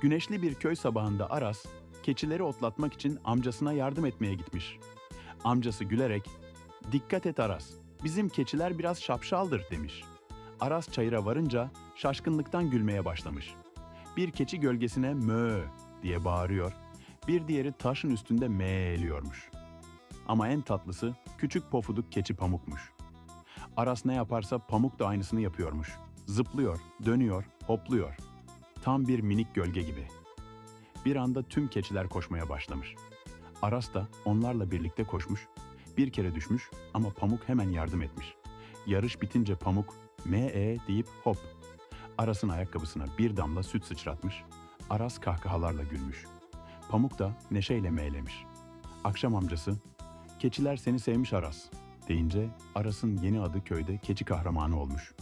Güneşli bir köy sabahında Aras, keçileri otlatmak için amcasına yardım etmeye gitmiş. Amcası gülerek, "Dikkat et Aras, bizim keçiler biraz şapşaldır." demiş. Aras çayıra varınca şaşkınlıktan gülmeye başlamış. Bir keçi gölgesine mö diye bağırıyor, bir diğeri taşın üstünde meğliyormuş. Ama en tatlısı küçük pofuduk keçi Pamuk'muş. Aras ne yaparsa Pamuk da aynısını yapıyormuş. Zıplıyor, dönüyor, hopluyor. Tam bir minik gölge gibi. Bir anda tüm keçiler koşmaya başlamış. Aras da onlarla birlikte koşmuş. Bir kere düşmüş ama Pamuk hemen yardım etmiş. Yarış bitince Pamuk me deyip hop. Aras'ın ayakkabısına bir damla süt sıçratmış. Aras kahkahalarla gülmüş. Pamuk da neşeyle meylemiş. Akşam amcası, keçiler seni sevmiş Aras deyince Aras'ın yeni adı köyde keçi kahramanı olmuş.